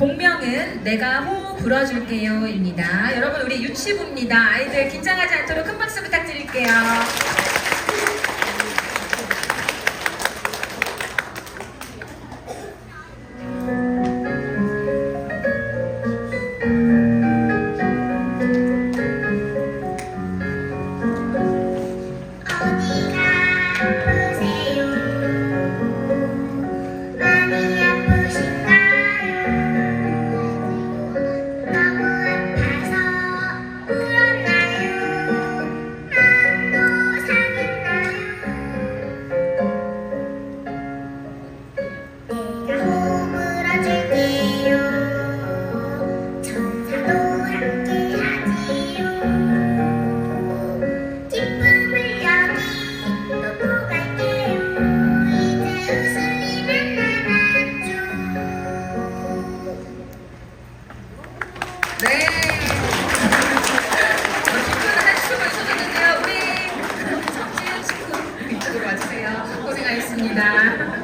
공명은 내가 호 불어줄게요입니다. 여러분 우리 유치부입니다. 아이들 긴장하지 않도록 큰 박수 부탁드릴게요. 네. 고생하셨습니다.